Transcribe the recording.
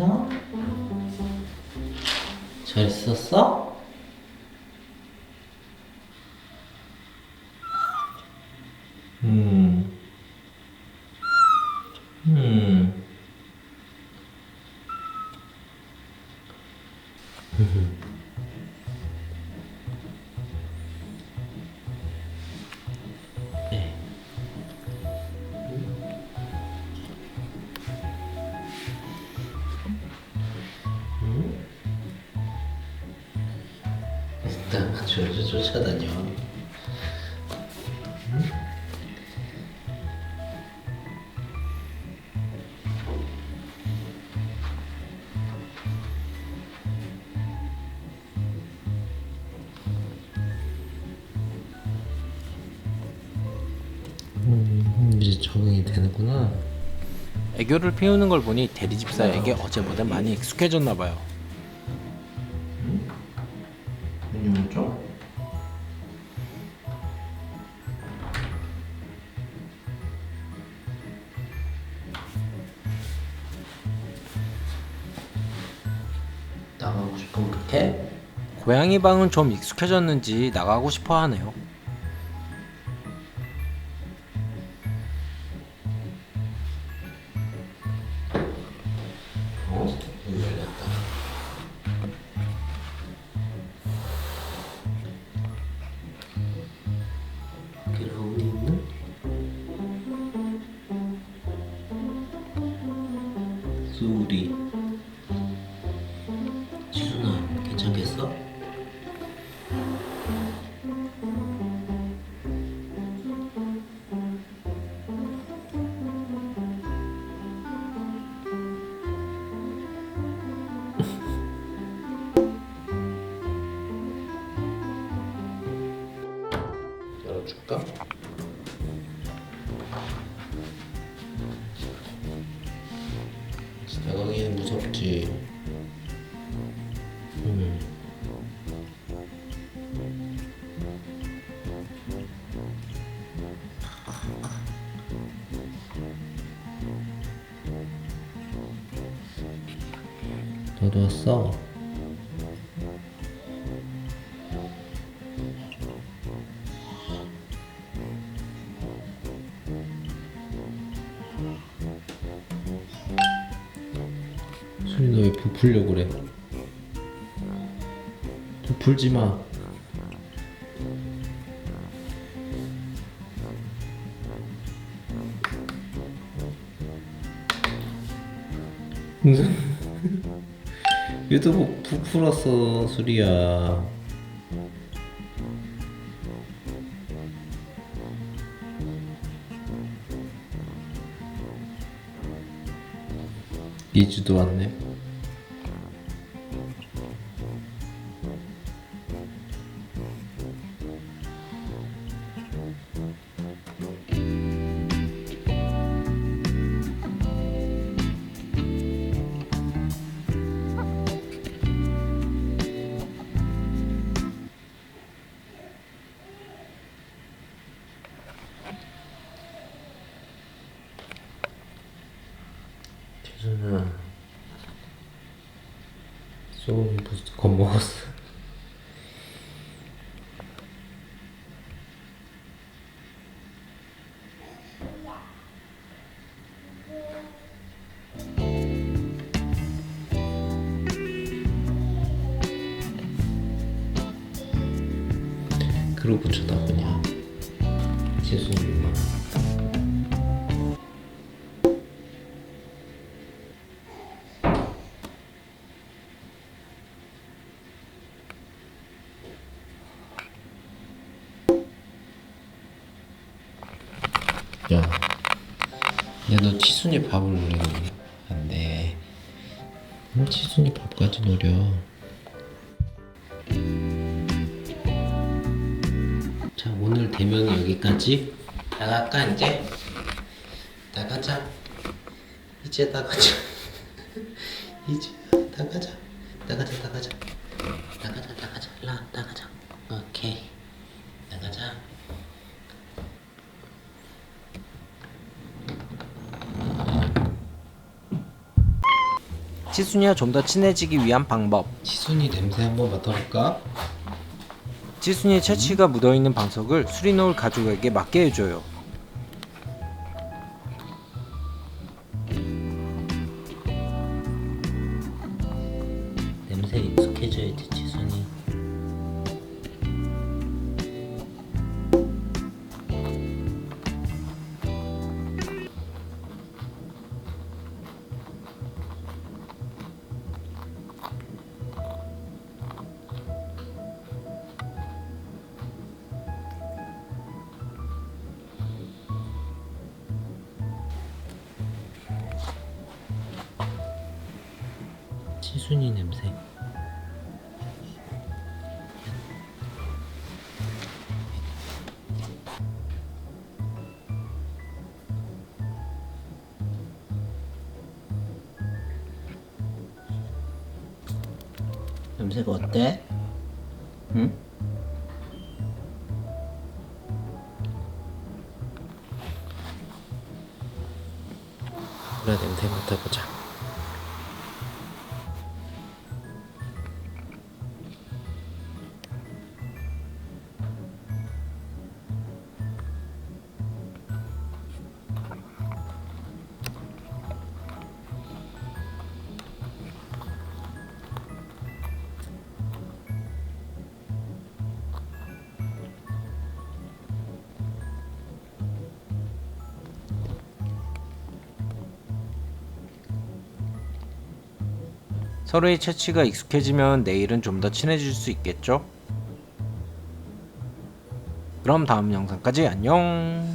어? 잘 있었어? 음. 음. 일단 저저 쫓아다녀. 음, 이제 적응이 되는구나. 애교를 피우는 걸 보니 대리 집사에게 어제보다 많이 익숙해졌나 봐요. 나가고 싶으면 그렇게? 고양이 방은 좀 익숙해졌는지 나가고 싶어 하네요. 어? 열렸다. 수리. 줄까? 나가기엔 무섭지. 음. 너도 왔어? 소리 너왜 부풀려 그래? 부풀지 마. 얘도 뭐 부풀었어 수리야. 이주도 왔네. 소금 부스 겁먹었어. 그러고 쳐다보냐 지순이만 야, 야, 너 치순이 밥을 노리고 안 돼. 왜 치순이 밥까지 노려? 자, 오늘 대면은 여기까지. 나갈까 이제? 나가자. 이제 나가자. 이제 나가자. 나가자, 나가자. 나가자, 나가자. 라, 나가자. 오케이. 나가자. 치순이와 좀 더 친해지기 위한 방법. 치순이 냄새 한번 맡아볼까? 치순이의 채취가 묻어있는 방석을 수리놓을 가족에게 맡게 해줘요. 냄새 익숙해져야지 치순이 치순이 냄새 냄새가 어때? 응? 그래 냄새 맡아보자 서로의 채취가 익숙해지면 내일은 좀 더 친해질 수 있겠죠? 그럼 다음 영상까지 안녕.